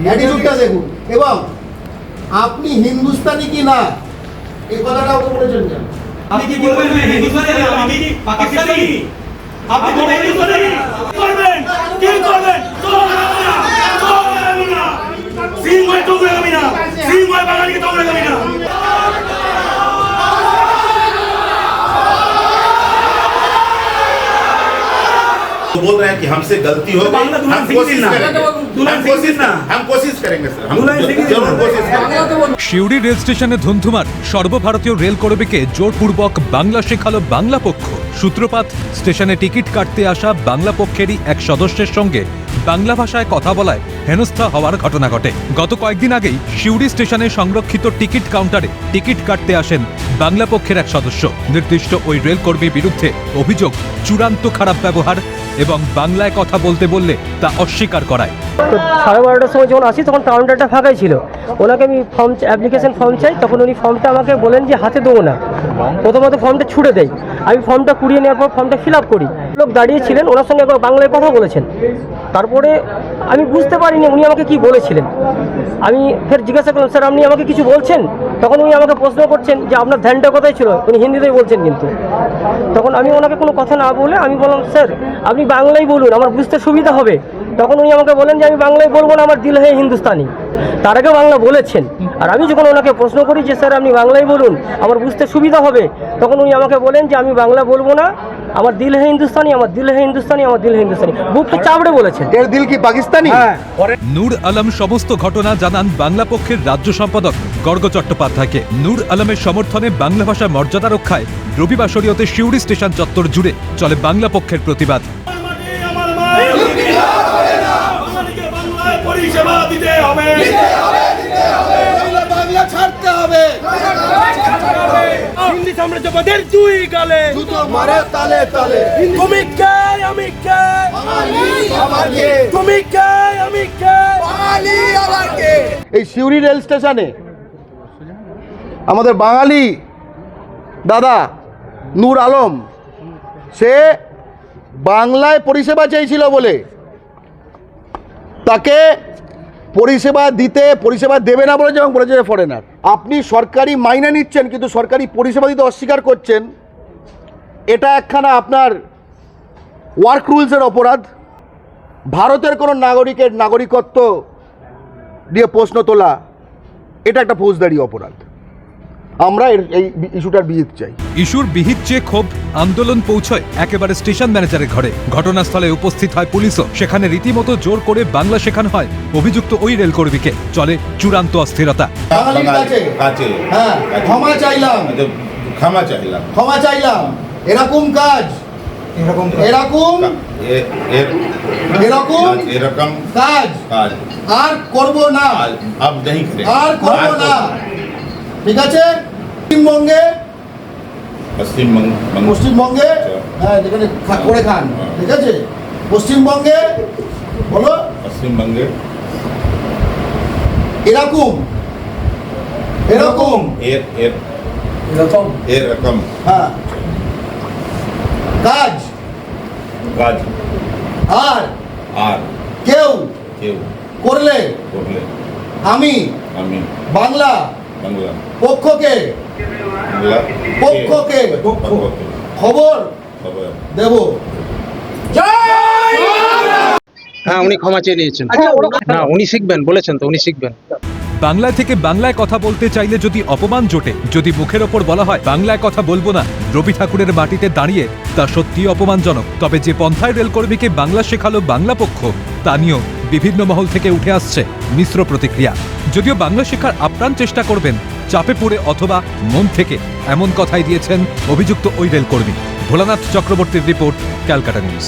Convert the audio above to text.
অ্যাটিটিউডটা দেখুন। এবং আপনি হিন্দুস্তানি কি না এই কথাটা তো বলেছেন কেন? আপনি কি বলবেন হিন্দুস্তানি? আমি কি পাকিস্তানি? আপনি কি করবেন কি করবেন সিং হয় তোমরা আমি না সিং হয় বাঙালিকে তোমরা আমি না वो बोल रहे हैं कि हमसे गलती हो गई बांग्ला दुल्हन हम सिंह कोशिश ना। करेंगे दुल्हन हम सिंह कोशिश ना। हम कोशिश करेंगे सर हम दुल्हन सिंह जरूर ना। कोशिश करेंगे সিউড়ি রেল স্টেশনে ধুন্ধুমার সর্বভারতীয় রেল কর্মীকে জোরপূর্বক বাংলা শেখালো বাংলা পক্ষ সূত্রপাত স্টেশনে টিকিট কাটতে আসা বাংলা পক্ষেরই এক সদস্যের সঙ্গে বাংলা ভাষায় কথা বলায় হেনস্থা হওয়ার ঘটনা ঘটে। গত কয়েকদিন আগেই সিউড়ি স্টেশনে সংরক্ষিত টিকিট কাউন্টারে টিকিট কাটতে আসেন বাংলা পক্ষের এক সদস্য। নির্দিষ্ট ওই রেল কর্মীর বিরুদ্ধে অভিযোগ, চূড়ান্ত খারাপ ব্যবহার এবং বাংলায় কথা বলতে বললে তা অস্বীকার করায়। তো সাড়ে বারোটার সময় যখন আসি, তখন কাউন্টারটা ফাঁকাই ছিল। ওনাকে আমি ফর্ম অ্যাপ্লিকেশন ফর্ম চাই, তখন উনি ফর্মটা আমাকে বলেন যে হাতে দেবো না। প্রথমত ফর্মটা ছুড়ে দেয় আমি ফর্মটা কুড়িয়ে নেওয়ার পর ফর্মটা ফিল আপ করি। লোক দাঁড়িয়েছিলেন ওনার সঙ্গে একবার বাংলায় কথা বলেছেন। তারপরে আমি বুঝতে পারিনি উনি আমাকে কি বলেছিলেন। আমি ফের জিজ্ঞাসা করলাম, স্যার, আপনি আমাকে কিছু বলছেন? তখন উনি আমাকে প্রশ্ন করছেন যে, আপনার ধ্যানটা কোথায় ছিল? উনি হিন্দিতেই বলছেন কিন্তু। তখন আমি ওনাকে কোনো কথা না বলে আমি বললাম, স্যার, আপনি বাংলায় বলুন, আমার বুঝতে সুবিধা হবে। তখন উনি আমাকে বলেন যে, আমি বাংলায় বলব না, আমার দিল হয়ে হিন্দুস্তানি। তার আগে বাংলা বলেছেন। আর আমি যখন ওনাকে প্রশ্ন করি যে, স্যার, আপনি বাংলায় বলুন, আমার বুঝতে সুবিধা হবে? তখন উনি আমাকে বলেন যে, আমি বাংলা বলব না আমার দিল হে হিন্দুস্তানি আমার দিল হে হিন্দুস্তানি আমার দিল হে হিন্দুস্তানি। বুকটা চাপড়ে বলেছে এর দিল কি পাকিস্তানি? নূর আলম সমস্ত ঘটনা জানান বাংলা পক্ষের রাজ্য সম্পাদক গর্গ চট্টোপাধ্যায়কে। নূর আলমের সমর্থনে বাংলা ভাষার মর্যাদা রক্ষায় রবিবার শিউরি শিউড়ি স্টেশন চত্বর জুড়ে চলে বাংলা পক্ষের প্রতিবাদ মাটি আমার মাই বাঙালিকে বাংলায় পরিষেবা দিতে হবে বাংলা ছাড়তে হবে হিন্দি সাম্রাজ্যবাদের দুই গালে। মারে তালে তালে। তুমি কে আমি কে? আমাকে। তুমি কে আমি কে? এই সিউড়ি রেল স্টেশনে আমাদের বাঙালি দাদা নূর আলম সে বাংলায় পরিষেবা চেয়েছিল বলে তাকে পরিষেবা দিতে, পরিষেবা দেবে না বলেছে এবং বলেছে ফরেনার আপনি সরকারি মাইনে নিচ্ছেন, কিন্তু সরকারি পরিষেবা দিতে অস্বীকার করছেন। এটা একখানা আপনার ওয়ার্ক রুলসের অপরাধ। ভারতের কোনো নাগরিকের নাগরিকত্ব দিয়ে প্রশ্ন তোলা, এটা একটা ফৌজদারি অপরাধ। আমরা এর এই ইস্যুটার বিহিত চাই। ইস্যুর বিহিত চেয়ে ক্ষোভ আন্দোলন পৌঁছয় একেবারে স্টেশন ম্যানেজারের ঘরে। ঘটনাস্থলে উপস্থিত হয় পুলিশও। সেখানে রীতিমতো জোর করে বাংলা শেখানো হয় অভিযুক্ত ওই রেলকর্মীকে। চলে চূড়ান্ত অস্থিরতা। হ্যাঁ, ক্ষমা চাইলাম। ক্ষমা চাইলাম। ক্ষমা চাইলাম। এরকম কাজ। এরকম এরকম এরকম এরকম কাজ। আর করব না। আর করব না। ঠিক আছে? পশ্চিমবঙ্গে? পশ্চিমবঙ্গে আচ্ছা। হ্যাঁ যেখানে করে খান। হ্যাঁ। ঠিক আছে? পশ্চিমবঙ্গে? বলো। পশ্চিমবঙ্গে। এরকম। এরকম। এরকম। এরকম হ্যাঁ। কাজ। কাজ। আর। আর। কেউ। কেউ। করলে। করলে। আমি। আমি। বাংলা। পক্ষকে? বাংলা পক্ষকে? খবর? দেব। হ্যাঁ উনি ক্ষমা চেয়ে নিয়েছেন। না উনি শিখবেন বলেছেন তো উনি শিখবেন। বাংলায় থেকে বাংলায় কথা বলতে চাইলে যদি অপমান জোটে যদি মুখের ওপর বলা হয় বাংলায় কথা বলব না রবি ঠাকুরের মাটিতে দাঁড়িয়ে তা সত্যি অপমানজনক। তবে যে পন্থায় রেলকর্মীকে বাংলা শেখালো বাংলা পক্ষ তা নিয়েও বিভিন্ন মহল থেকে উঠে আসছে মিশ্র প্রতিক্রিয়া। যদিও বাংলা শেখার আপ্রাণ চেষ্টা করবেন চাপে পড়ে অথবা মন থেকে, এমন কথাই দিয়েছেন অভিযুক্ত ওই রেলকর্মী। ভোলানাথ চক্রবর্তীর রিপোর্ট, ক্যালকাটা নিউজ।